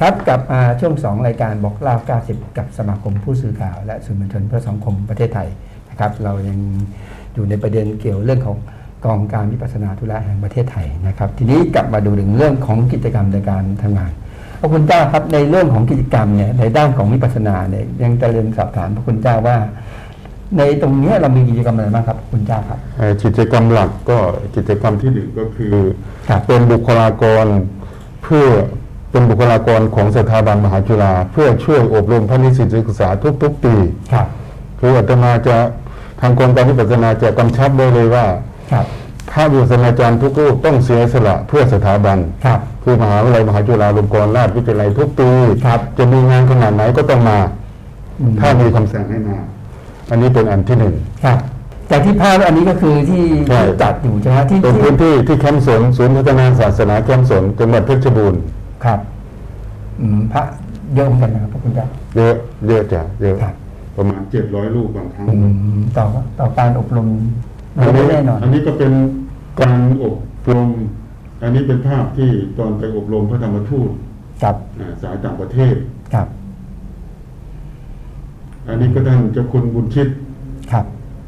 ครับกับอ่าช่วง 2 รายการบอกเล่า 90 กับสมาคมผู้สื่อข่าว และสื่อมวลชนเพื่อสังคมประเทศไทยนะครับ เรายังอยู่ในประเด็นเกี่ยวเรื่องของกองการวิปัสสนาธุระแห่งประเทศไทยนะครับ ทีนี้กลับมาดูถึงเรื่องของกิจกรรมในการทำงานพระคุณเจ้าครับในเรื่องของกิจกรรมเนี่ยในด้านของวิปัสสนาเนี่ยยังจะเรียนสอบถามพระคุณเจ้าว่า ในตรงเนี้ยเรามีกิจกรรมอะไรบ้างครับพระคุณเจ้าครับเอ่อกิจกรรมหลักก็กิจกรรมที่หนึ่งก็คือครับเป็นบุคลากรเพื่อ เป็นบุคลากรของสถาบันมหาจุฬาเพื่อช่วยอบรมพระนิสิตศึกษาทุก ๆ ปี ครับ คืออาตมาจะทางกรมการวิปัสสนาจะกำชับไว้เลยว่าครับ พระวิปัสสนาจารย์ทุกรูปต้องเสียสละเพื่อสถาบัน ครับ คือมหาวิทยาลัยมหาจุฬาลงกรณราชวิทยาลัยทุกปี ครับ จะมีงานขนาดไหนก็ต้องมา อืม ถ้ามีคำสั่งให้มา อันนี้เป็นอันที่หนึ่ง ครับจากที่ภาพอันนี้ก็คือที่ใช่ ที่จัดอยู่ใช่ไหมที่เป็นที่พื้นที่ที่แคมป์สนศูนย์พัฒนาศาสนาแคมป์สนจังหวัดเพชรบูรณ์ ครับอืมพระเยอะเหมือนกันนะครับพระคุณเจ้า เยอะเยอะจ้ะเยอะครับ ประมาณเจ็ดร้อยลูกบางครั้ง อืมต่อต่อการอบรมอันไม่นี้แน่นอน อันนี้ก็เป็นการอบรม อันนี้เป็นภาพที่ตอนไปอบรมพระธรรมทูตครับอ่าสายต่างประเทศ ครับอันนี้ก็ท่านเจ้าคุณบุญชิตครับ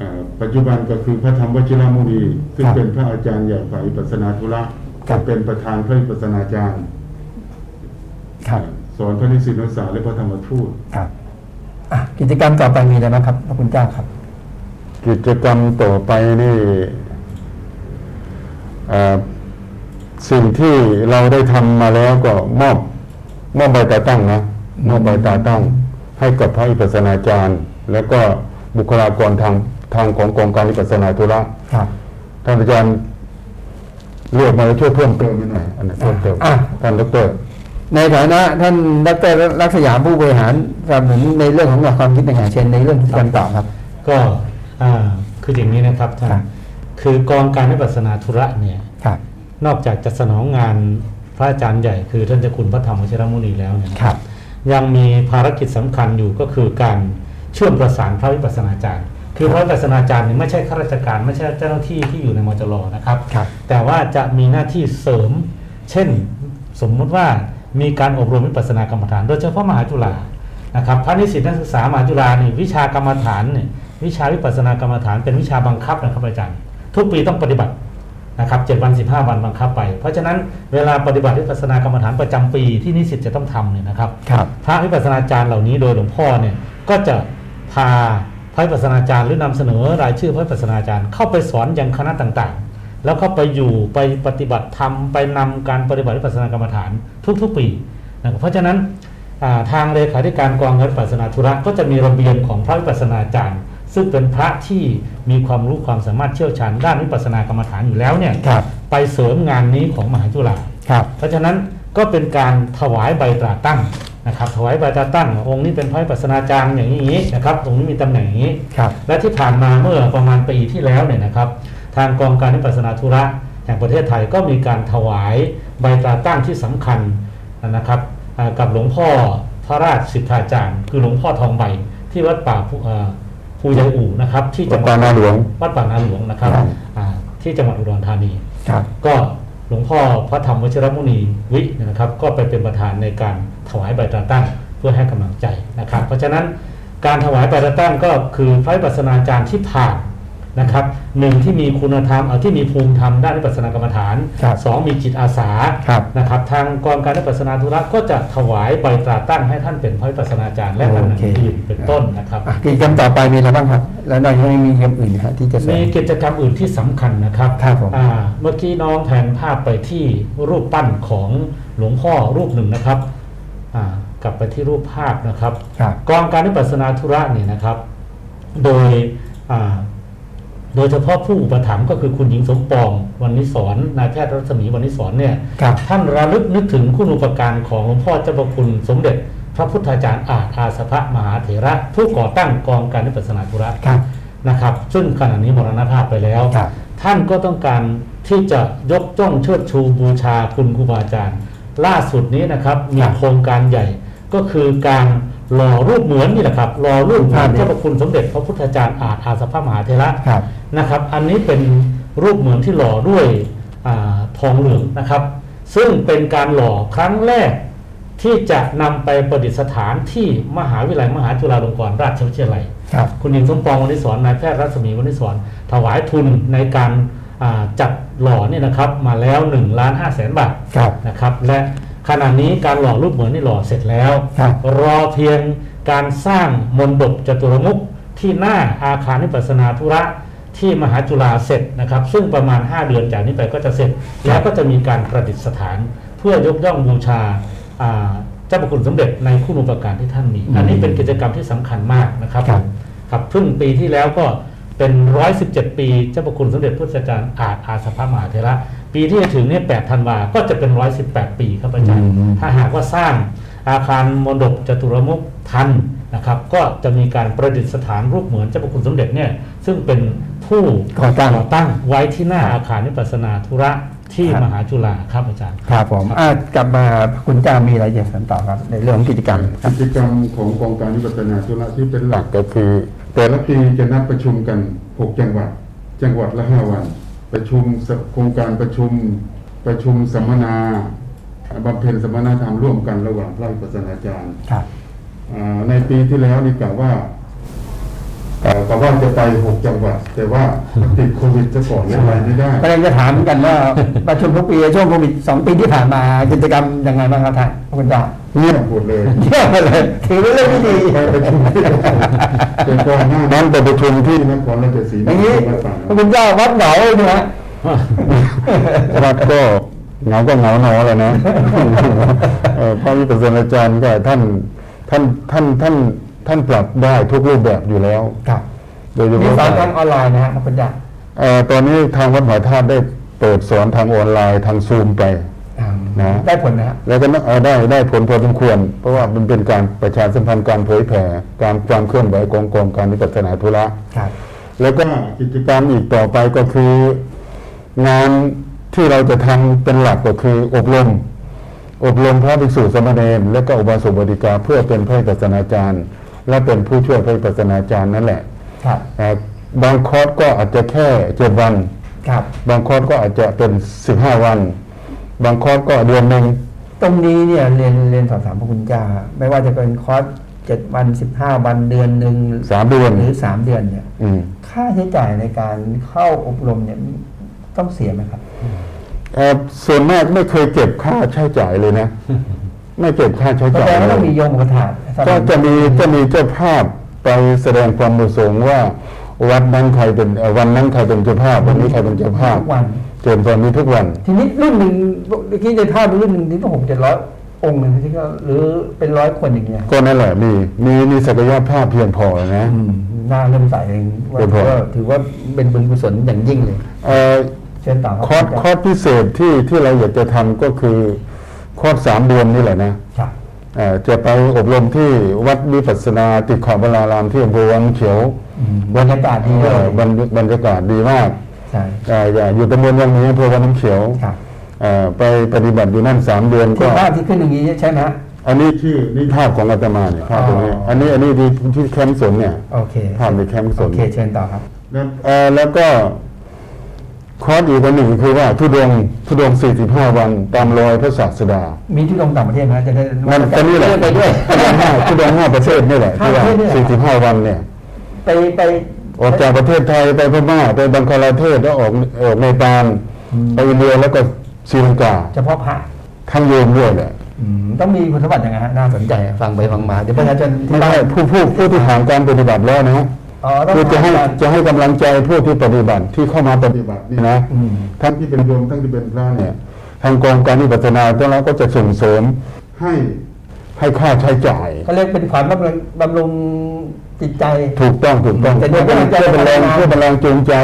อ่าปัจจุบันก็คือพระธรรมวชิรมุนีซึ่งครับเป็นพระอาจารย์ใหญ่ฝ่ายวิปัสสนาธุระครับเป็นประธานพระวิปัสสนาจารย์ ครับอ่าสอนพระนิสิตนักศึกษาและพระธรรมทูตครับอะกิจกรรมต่อไปมีอะไรบ้างครับพระคุณเจ้าครับ กิจกรรมต่อไปนี่อ่าสิ่งที่เราได้ทำมาแล้วก็มอบมอบใบตาตั้งนะมอบใบตาตั้ง ให้กับพระวิปัสสนาจารย์ แล้วก็บุคลากรทางทางของกองการวิปัสสนาธุระครับท่านอาจารย์เรียกมาแล้วช่วยเพิ่มเติมนิดหน่อยอันนี้เพิ่มเติมอะท่านดร ในฐานะท่านดรรักษยามผู้บริหารสนับสนุนในเรื่องของหลักความคิดต่างๆเช่นในเรื่องกิจกรรมต่อครับ ก็อ่าคืออย่างนี้นะครับท่าครันบคือกองการวิปัสสนาธุระเนี่ยครับนอกจากจะสนองงานพระอาจารย์ใหญ่คือท่านเจ้าคุณพระธรรมวชิรมุนีแล้วเนี่ยครับยังมีภารกิจสำคัญอยู่ก็คือการเชื่อมประสานพระวิปัสสนาจารย์ คือพระวิปัสสนาจารย์เนี่ยไม่ใช่ข้าราชการไม่ใช่เจ้าหน้าที่ที่อยู่ในมจรนะครับครับแต่ว่าจะมีหน้าที่เสริม เช่น สมมุติว่า มีการอบรมวิปัสสนากรรมฐาน โดยเฉพาะมหาจุฬานะครับพระนิสิตนักศึกษามหาจุฬานี่วิชากรรมฐานเนี่ยวิชาวิปัสสนากรรมฐานเป็นวิชาบังคับนะครับอาจารย์ ทุกปีต้องปฏิบัตินะครับเจ็ดวันสิบห้าวันบังคับไป เพราะฉะนั้นเวลาปฏิบัติวิปัสสนากรรมฐานประจำปีที่นิสิตจะต้องทำเนี่ยนะครับครับพระวิปัสสนาจารย์เหล่านี้โดยหลวงพ่อเนี่ยก็จะพาพระวิปัสสนาจารย์หรือนำเสนอรายชื่อพระวิปัสสนาจารย์เข้าไปสอนยังคณะต่างๆ แล้วก็ไปอยู่ไปปฏิบัติธรรมไปนำการปฏิบัติวิปัสสนากรรมฐานทุกๆปีนะครับเพราะฉะนั้นอ่าทางเลขาธิการกองวิปัสสนาธุระก็จะมีระเบียบของพระวิปัสสนาจารย์ ซึ่งเป็นพระที่มีความรู้ความสามารถเชี่ยวชาญด้านวิปัสสนากรรมฐานอยู่แล้วเนี่ยครับไปเสริมงานนี้ของมหาจุฬาครับเพราะฉะนั้นก็เป็นการถวายใบตราตั้งนะครับถวายใบตราตั้ง องค์นี้เป็นพระวิปัสสนาจารย์อย่างนี้นะครับองค์นี้มีตำแหน่งอย่างนี้ครับและที่ผ่านมาเมื่อประมาณปีที่แล้วเนี่ยนะครับ ทางกองการวิปัสสนาธุระแห่งประเทศไทยก็มีการถวายใบตราตั้งที่สำคัญนะครับอ่ากับหลวงพ่อพระราชสิทธาจารย์ คือหลวงพ่อทองใบที่วัดป่าภูอ่าภูยายอู่นะครับที่วัจัดงหวัปาดนาหลวงวัดป่านาหลวงนะครับครับอ่าที่จังหวัดอุดรธานีครับก็หลวงพ่อพระธรรมวชิรมุนีวินะครับ ก็ไปเป็นประธานในการถวายใบตราตั้งเพื่อให้กำลังใจนะครับ เพราะฉะนั้นการถวายใบตราตั้งก็คือพระวิปัสสนาจารย์ที่ผ่าน นะครับหนึ่งที่มีคุณธรรมเอาที่มีภูมิธรรมด้านวิปัสสนากรรมฐานครับสองมีจิตอาสาครับนะครับทางกองการวิปัสสนาธุระก็จะถวายใบตราตั้งให้ท่านเป็นพระวิปัสสนาจารย์และตำแหน่งโอเคอื่นเป็นต้นนะครับ อะกิจกรรมต่อไปมีอะไรบ้างครับ แล้วนอกจากนี้มีกิจกรรมอื่นนะฮะที่จะเสริมีม กิจกรรมอื่นที่สำคัญนะครับครับผมอ่าเมื่อกี้น้องแผนภาพไปที่รูปปั้นของหลวงพ่อรูปหนึ่งนะครับอ่ากลับไปที่รูปภาพนะครับ ครับ กองการวิปัสสนาธุระเนี่ยนะครับ โดยอ่า โดยเฉพาะผู้อุปถัมภ์ก็คือคุณหญิงสมปองวันนิสรนายแพทย์รัศมีวันนิสรเนี่ยครับท่านระลึกนึกถึงคุณอุปการของหลวงพ่อเจ้าพระคุณสมเด็จ พระพุทธาจารย์อาจอาสภะมหาเถระ ผู้ก่อตั้งกองการวิปัสสนาธุระครับนะครับซึ่งขณะนี้มรณภาพไปแล้ว ครับ ท่านก็ต้องการที่จะยกจ้องเชิดชูบูชาคุณครูบาอาจารย์ ล่าสุดนี้นะครับมีครับ โครงการใหญ่ก็คือการ หล่อรูปเหมือนนี่แหละครับหล่อรูปเหมือนภาพนี้เจ้าพระคุณสมเด็จพระพุทธาจารย์อาจอาสภะมหาเถระครับนะครับ อันนี้เป็นรูปเหมือนที่หล่อด้วยอาทองเหลืองนะครับ ซึ่งเป็นการหล่อครั้งแรกที่จะนำไปประดิษฐานที่มหาวิทยาลัยมหาจุฬาลงกรณราชวิทยาลัยครับคุณหญิงสมปองวณิสรนายแพทย์รัศมีวณิสรถวายทุนในการอ่าจัดหล่อเนี่ยนะครับมาแล้ว1ล้าน5แสนบาทครับนะครับและ ขณะนี้การหล่อรูปเหมือนนี่หล่อเสร็จแล้ว ครับ รอเพียงการสร้างมนดบจตุรมุขที่หน้าอาคารนิพพานาธุระที่มหาจุฬาเสร็จนะครับ ซึ่งประมาณ 5 เดือนจากนี้ไปก็จะเสร็จ แล้วก็จะมีการประดิษฐาน เพื่อยกย่องบูชาอ่าเจ้าพระคุณสมเด็จในคุณูปการที่ท่านมี อันนี้เป็นกิจกรรมที่สำคัญมากนะครับครับ ครับเพิ่งปีที่แล้วก็เป็น 117 ปีเจ้าพระคุณสมเด็จพระสัจจารย์อาจอาสภามหาเถระ ปีที่จะถึงเนี่ย8ธันวาก็จะเป็น 118 ปีครับอาจารย์อืมถ้าหากว่าสร้างอาคารมณฑปจตุรมุขทันนะครับ ก็จะมีการประดิษฐานรูปเหมือนเจ้าพระคุณสมเด็จเนี่ย ซึ่งเป็นผู้ก่อตั้งก่อตั้งไว้ที่หน้าอาคารนิพพานาธุระที่ครับมหาจุฬาครับอาจารย์ ครับผมอ่ากลับมาคุณจามีอะไรอยากเสริมต่อครับ ในเรื่องของกิจกรรมครับกิจกรรมของกองการวิปัสสนาธุระที่เป็นหลักก็คือ แต่ละปีจะนัดประชุมกัน 6 จังหวัด จังหวัดละ 5 วัน ประชุมสโครงการประชุมประชุมสัมมนาบำเพ็ญสัมมนาธรรมร่วมกันระหว่างพระวิปัสสนาจารย์ครับอ่าในปีที่แล้วนี่กล่าวว่าเอ่อกล่าวว่าจะไป6จังหวัด แต่ว่าติดโควิดซะก่อนเลยไปไม่ได้ก็เลยจะถามเหมือนกันว่าประชุมทุกปีช่วงโควิดสองปีที่ผ่านมากิจกรรมยังไงบ้างครับท่านคุณจา เงียบหมดเลยเยี่ยมเลยถือเป็นเรื่องที่ดีไปประชุมที่เป็นก่อนหน้านั้นไปประชุมที่นครราชสีอมาย่างนี้วัดป่าคุณเจ้าวัดเหงาเลยนะฮะวัดก็เหงาก็เหงาหนอเลยนะเอ่อพระวิปัสสนาจารย์ก็ท่านท่านท่านท่านท่านปรับได้ทุกรูปแบบอยู่แล้วครับโดยเฉนี่พาะสอนทางออนไลน์นะฮะคุณจาเอ่อตอนนี้ทางวัดหอยทาสได้เปิดสอนทางออนไลน์ทางซูมไปอ่า นะได้ผลนะฮะแล้วก็เอ่อได้ได้ผลพอสมควร เพราะว่ามันเป็นการประชาสัมพันธ์การเผยแผ่การความเคลื่อนไหวของกองการวิปัสสนาธุระครับแล้วก็กิจกรรมอีกต่อไปก็คือ งานที่เราจะทำเป็นหลักก็คืออบรมอบรมพระภิกษุสามเณรและก็อุบาสกบดิกาเพื่อเป็นพระวิปัสสนาจารย์ และเป็นผู้ช่วยพระวิปัสสนาจารย์นั่นแหละครับอ่าบางคอร์สก็อาจจะแค่เจ็ดวันครับบางคอร์สก็อาจจะเป็นสิบห้าวัน บางคอร์สก็เดือนหนึ่งตรงนี้เนี่ยเรียนเรียนสอบถามพระคุณเจ้าไม่ว่าจะเป็นคอร์สเจ็ดวันสิบห้าวันเดือนหนึ่งสามเดือนหรือสามเดือนเนี่ยอืมค่าใช้จ่ายในการเข้าอบรมเนี่ยต้องเสียไหมครับเอ่อส่วนมากไม่เคยเก็บค่าใช้จ่ายเลยนะ ไม่เก็บค่าใช้แสจ่าดยงว่าเลต้องย มีโยมอุปถากก็จะมีจะมีเจ้าภาพไปแสดงความประสงค์ว่า วัดนั้นใครเป็นเอ่อวันนั้นใครเป็นเจ้าภาพ วันนี้ใครเป็นเจ้าภาพ ทุกวัน เจนตอนนี้ทุกวัน ทีนี้รุ่นหนึ่งเมื่อกี้ในภาพรุ่นหนึ่งที่ก็หกเจ็ดร้อยองค์หนึ่งที่ก็หรือเป็นร้อยคนอย่างเงี้ยก็นั่นแหละมีมีมีศักยภาพเพียงพอนะอืมน่าเริ่มใส่เองว่าเป็นถืพออว่าถือว่าเป็นบุญกุศลอย่างยิ่งเลยเอ่อเชิญต่อครับคอร์สคอร์สพิเศษที่ที่เราอยากจะทำก็คือคอร์สสามเดือนนี่แหละนะครับเอ่อจะไปอบรมที่วัดวิปัสสนาติขอบรารามที่อำเภอวังเขียวอืมบรรยากาศดีเลเอ่อยบรรบรรยากาศดีมาก ใช่เอ่ออย่าอยู่ตำบลวังนี้อำเภอวังน้ำเขียวครับเอ่อไปปฏิบัติอยู่นั่นสามเดือนที่ก็ภาพที่ขึ้นอย่างนี้ใช่ไหมฮะอันนี้ชื่อนี่ภาพของอาตมาเนี่ยภาพตรงนี้อ๋ออัอันนี้อันนี้ที่ที่แคมป์สนเนี่ยโอเคภาพในแคมป์สโอนเคเชิญต่อครับแล้วเอ่อแล้วก็คอร์สอีกอันหนึ่งคือว่าทุดงค์ทุดงค์45 วันตามรอยพระศาสดา มีที่ลงต่างประเทศไหมฮะจะได้มันก็นี่แหละไปด้วยทุดงค์ห้าทุดงค์ห้าประเทศนี่แหละที่ว่าห้าประเทศเนี่ย45 วันเนี่ย ไปไป ออกจากประเทศไทยไปพม่าไปบังคลาเทศแล้วออกออกเนปาลไปอินเดียแล้วก็ศรีลังกาเฉพาะพระทั้งโยมด้วยแหละอืมต้องมีคุณสมบัติยังไงฮะน่าสนใจฟังไปฟังมาเดี๋ยวประชาชนที่ไม่บ้าใช่นผู้ผู้ผู้ที่ผ่านการปฏิบัติแล้วนะฮะอ๋อต้องคือจะให้ผ่านการ จะให้กำลังใจผู้ที่ปฏิบัติที่เข้ามาปฏิบัตินี่นะอืม ทั้งที่เป็นโยมทั้งที่เป็นพระเนี่ยทางกองการวิปัสสนาตรงนั้นก็จะส่งเสริมให้ให้ค่าใช้จ่ายเขาเรียกเป็นขวัญบำรุงบำรุง จิตใจ ถูกต้องถูกต้องแต่เพื่เดี๋อยวเป็นกำลังใจเพื่อเป็นแรงพัฒนาเพื่อเป็นแรงจูงใจ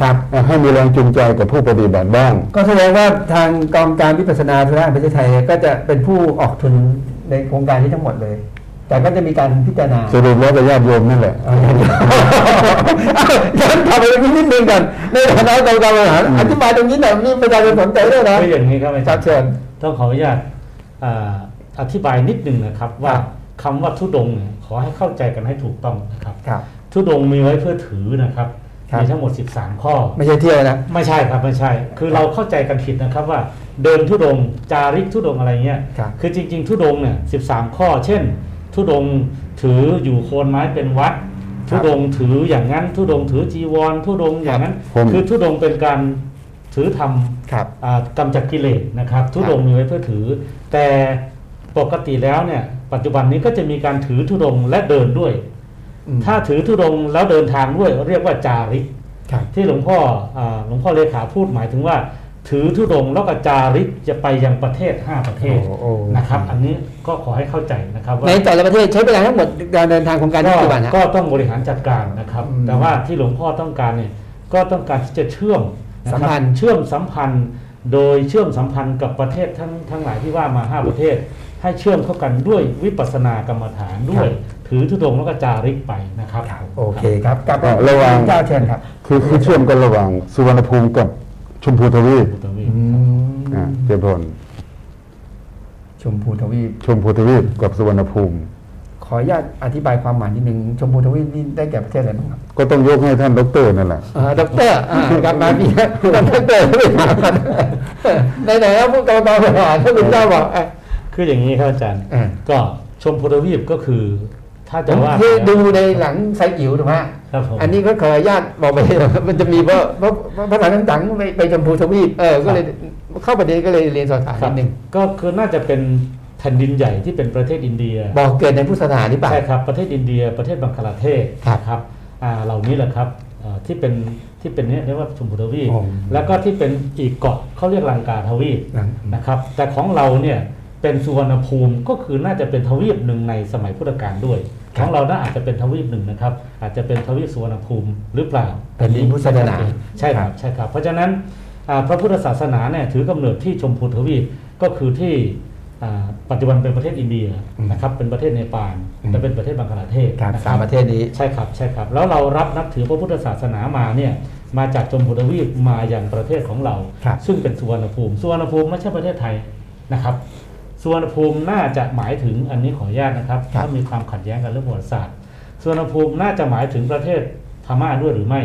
ครับเอ่อให้มีแรงจูงใจกับผู้ปฏิบัติบ้าง ก็แสดงว่าทางกองการวิปัสสนาธุระแห่งประเทศไทยก็จะเป็นผู้ออกทุนในโครงการนี้ทั้งหมดเลย แต่ก็จะมีการพิจารณาสรุปแล้วก็ญาติโยมนั่นแหละเอาอย่างนี้ย้อนกลับไปนิดนึงกันในฐานะกรรมการบริหารอธิบายตรงนี้หน่อยนี่ประชาชนสนใจด้วยนะก็อย่างนี้ครับอาคจารัรบย์เชิญต้องขออนุญาตอ่าอธิบายนิดนึงนะครับว่า ครับคำว่าทุดงค์เนี่ยขอให้เข้าใจกันให้ถูกต้องนะครับครับ ทุดงค์มีไว้เพื่อถือนะครับครับมีทั้งหมด 13 ข้อ ไม่ใช่เที่ยวนะไม่ใช่ครับไม่ใช่ คือเราเข้าใจกันผิดนะครับว่าเดินทุดงค์จาริกทุดงค์อะไรเงี้ยครับคือจริง ๆ ทุดงค์เนี่ยสิข้อ เช่น ทุดงค์ถืออยู่โคนไม้เป็นวัด ทุดงค์ถืออย่างนั้น ทุดงค์ถือจีวร ทุดงค์อย่างนั้นผมคือทุดงค์เป็นการถือทำครับอ่ากำจัดกิเลสนะครับ ทุดงค์มีไว้เพื่อถือ แต่ปกติแล้วเนี่ย ปัจจุบันนี้ก็จะมีการถือทุดงค์และเดินด้วยอืมถ้าถือทุดงค์แล้วเดินทางด้วย เรียกว่าจาริกครับที่หลวงพ่ออาหลวงพ่อเลขาพูดหมายถึงว่า ถือธุดงค์แล้วก็จาริกจะไปยังประเทศ 5 ประเทศโอ้โอ้นะครับ อันนี้ก็ขอให้เข้าใจนะครับว่าในแต่ละประเทศใช้เวลาทั้งหมดการเดินทางของการก็กี่วันฮะก็ต้องบริหารจัดการนะครับอืมแต่ว่าที่หลวงพ่อต้องการเนี่ยก็ต้องการที่จะเชื่อมะครับสัมพันธ์เชื่อมสัมพันธ์ โดยเชื่อมสัมพันธ์กับประเทศทั้งทั้งหลายที่ว่ามา 5 ประเทศ ให้เชื่อมเข้ากันด้วยวิปัสสนากรรมฐานด้วย ถือธุดงค์แล้วก็จาริกไปนะครับ โอเคครับกลับก็ระวังเจ้าเชิญครับ คือคือเชื่อมกันระหว่างสุวรรณภูมิกับชมพูทวีปพุทธวิอืมอ่าเจริญพรชมพูทวีปชมพูทวีปกับสุวรรณภูมิ ขออนุญาตอธิบายความหมายนิดนึงชมพูทวีปนี่ได้แก่ประเทศอะไรบ้างครับก็ต้องยกให้ท่านดอกเตอรนั่นแหละ อ่าดอกเตอรอ่ากลับมาพี่ท่านดอกเตอรไม่ถามกันในไหนๆแล้วผู้กำกับบริหารท่านคุณเจ้าบอกอะ คืออย่างนี้ครับอาจารย์ อ่า ก็ชมพุทธวีปก็คือ ถ้าผจะมว่า ที่ดูในหลังไซอิ๋วถูกไหมฮะครับผม อันนี้ก็ขออนุญาตบอกไป มันจะมีเพราะเพราะเพราะภาษาต่างๆไปไปชมพูทวีปเออก็เลยเข้าประเด็นก็เลยเรียนสอบถามครันิบดนึงก็คือน่าจะเป็นแผ่นดินใหญ่ที่เป็นประเทศอินเดีย บอกเกิดในพุทธศาสนาหรือเปล่า ใช่ครับ ประเทศอินเดียประเทศบังคลาเทศครับครับอ่าเหล่านี้แหละครับอ่าที่เป็นที่เป็นเนี้เรียกว่าชมพูทวีปอ๋อแล้วก็ที่เป็นอีกเกาะเขาเรียกลังกาทวีปหลัง นะครับ แต่ของเราเนี่ย เป็นสุวรรณภูมิก็คือน่าจะเป็นทวีปหนึ่งในสมัยพุทธกาลด้วยของเราน่าอาจจะเป็นทวีปหนึ่งนะครับ อาจจะเป็นทวีปสุวรรณภูมิหรือเปล่าแผ่นดินพุทธศาสนาใช่ครับใช่ครับเพราะฉะนั้นอ่าพระพุทธศาสนาเนี่ยถือกำเนิดที่ชมพูทวีปก็คือที่อ่าปัจจุบันเป็นประเทศอินเดียอืมนะครับเป็นประเทศเนปาลอืมและเป็นประเทศบังคลาเทศครับนะสามประเทศนี้ใช่ครับใช่ครับ แล้วเรารับนับถือพระพุทธศาสนามาเนี่ยมาจากชมพูทวีปมาอย่างประเทศของเราครับซึ่งเป็นสุวรรณภูมิสุวรรณภูมิไม่ใช่ประเทศไทยนะครับ สุวรรณภูมิน่าจะหมายถึงอันนี้ขออนุญาตนะครับครับถ้ามีความขัดแย้งกันเรื่องประวัติศาสตร์สุวรรณภูมิน่าจะหมายถึงประเทศพม่าด้วยหรือไม่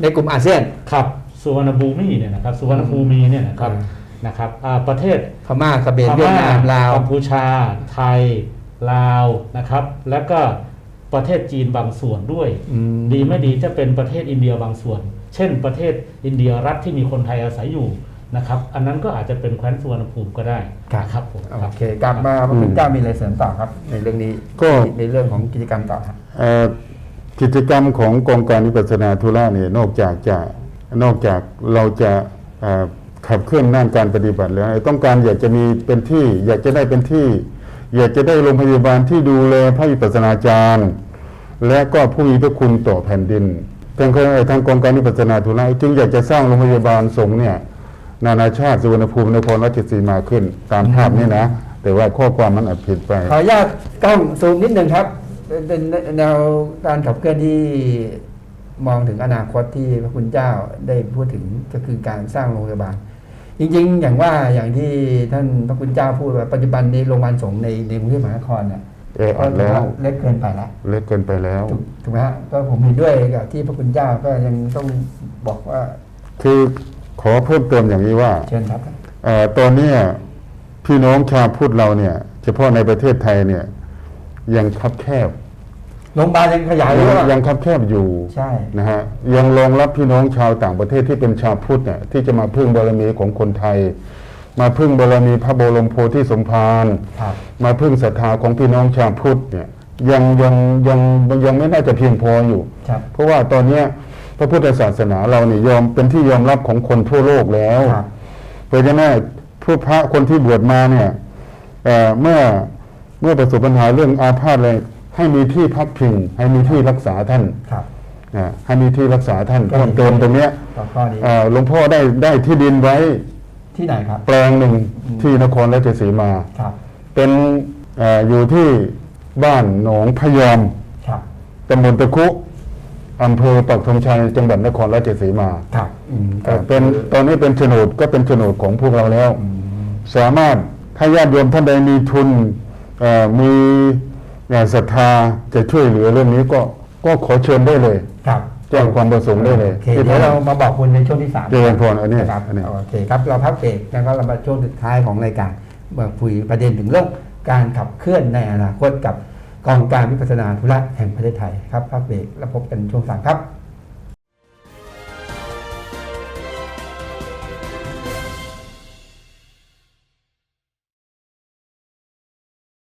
ในกลุ่มอาเซียนครับสุวรรณภูมิเนี่ยนะครับสุวรรณภูมิเนี่ยนะครับอืมนะครับอ่าประเทศพม่าเขมรเวียดนามลาวกัมพูชา ไทยลาวนะครับ แล้วก็ประเทศจีนบางส่วนด้วยอืมดีไม่ดีจะเป็นประเทศอินเดียบางส่วน เช่น ประเทศอินเดียรัฐที่มีคนไทยอาศัยอยู่ นะครับ อันนั้นก็อาจจะเป็นแคว้นสุวรรณภูมิก็ได้นะครับผมโอเคกลับมาพระคุณเจ้ามีอะไรเสริมต่อครับ ในเรื่องนี้ก็ในเรื่องของกิจกรรมต่อครับเอ่อกิจกรรมของกองการวิปัสสนาธุระเนี่ยนอกจากจะนอกจากเราจะเอ่อขับเคลื่อนด้านการปฏิบัติแล้ว ต้องการอยากจะมีเป็นที่ อยากจะได้เป็นที่ อยากจะได้โรงพยาบาลที่ดูแลพระวิปัสสนาจารย์ และก็ผู้มีพระคุณต่อแผ่นดินทางทางกองการวิปัสสนาธุระจึงอยากจะสร้างโรงพยาบาลสงฆ์เนี่ย นานาชาติสุวรรณภูมินครราชสีมาขึ้น ตามภาพนี้นะ แต่ว่าข้อความมันอาจผิดไป ขออนุญาตกล้องซูมนิดหนึ่งครับ เป็นแนวการขับเคลื่อนที่มองถึงอนาคตที่พระคุณเจ้าได้พูดถึงก็คือการสร้างโรงพยาบาล จริงๆ อย่างว่าอย่างที่ท่านพระคุณเจ้าพูดว่าปัจจุบันนี้โรงพยาบาลสงฆ์ในในกรุงเทพมหานครเนี่ยเอออัดแล้ว เล็กเกินไปแล้วเล็กเกินไปแล้วถูกถูกไหมฮะก็ผมเห็นด้วยกับที่พระคุณเจ้าก็ยังต้องบอกว่า คือ ขอเพิ่มเติมอย่างนี้ว่าเชิญครับเอ่อตอนเนี้ยพี่น้องชาวพุทธเราเนี่ย เฉพาะในประเทศไทยเนี่ย ยังคับแคบโรงพยาบาลยังขยายยังหรือเปล่ายังคับแคบอยู่ใช่นะฮะยังรองรับพี่น้องชาวต่างประเทศที่เป็นชาวพุทธเนี่ยที่จะมาพึ่งบารมีของคนไทย มาพึ่งบารมีพระบรมโพธิสมภารครับมาพึ่งศรัทธาของพี่น้องชาวพุทธเนี่ยยังยังยังยังไม่น่าจะเพียงพออยู่ครับเพราะว่าตอนเนี้ย พระพุทธศาสนาเราเนี่ยยอมเป็นที่ยอมรับของคนทั่วโลกแล้วครับเพราะฉะนั้นผู้พระคนที่บวชมาเนี่ยเอ่อเมื่อเมื่อประสบปัญหาเรื่องอาพาธเลยให้มีที่พักพิง ให้มีที่รักษาท่านครับอ่าให้มีที่รักษาท่านก็ดีเพิ่มเติมตรงเนี้ยต่อข้อนี้เอ่อหลวงพ่อได้ได้ที่ดินไว้ที่ไหนครับ แปลงหนึ่งที่นครราชสีมาครับเป็นเอออยู่ที่บ้านหนองพยอมครับตำบลตะคุ อำเภอปักธงชัยจังหวัดนครราชสีมาครับแต่เป็นตอนนี้เป็นโฉนดก็เป็นโฉนดของพวกเราแล้ว สามารถถ้าญาติโยมท่านใดมีทุนมีเอ่อศรัทธาจะช่วยเหลือเรื่องนี้ก็ก็ขอเชิญได้เลย ครับแจ้งความประสงค์ได้เลยเดี๋ยวเรามาบอกคุณในช่วงที่สามเจริญพรอันนี้ครับโอเคครับเราพักเบรกแล้วก็เรามาช่วงสุดท้ายของรายการมาคุยประเด็นถึงเรื่องการขับเคลื่อนในอนาคตกับ กองการวิปัสสนาธุระแห่งประเทศไทยครับพักเบรกแล้วพบกันช่วงสามครับ